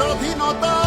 স্বাধীনতা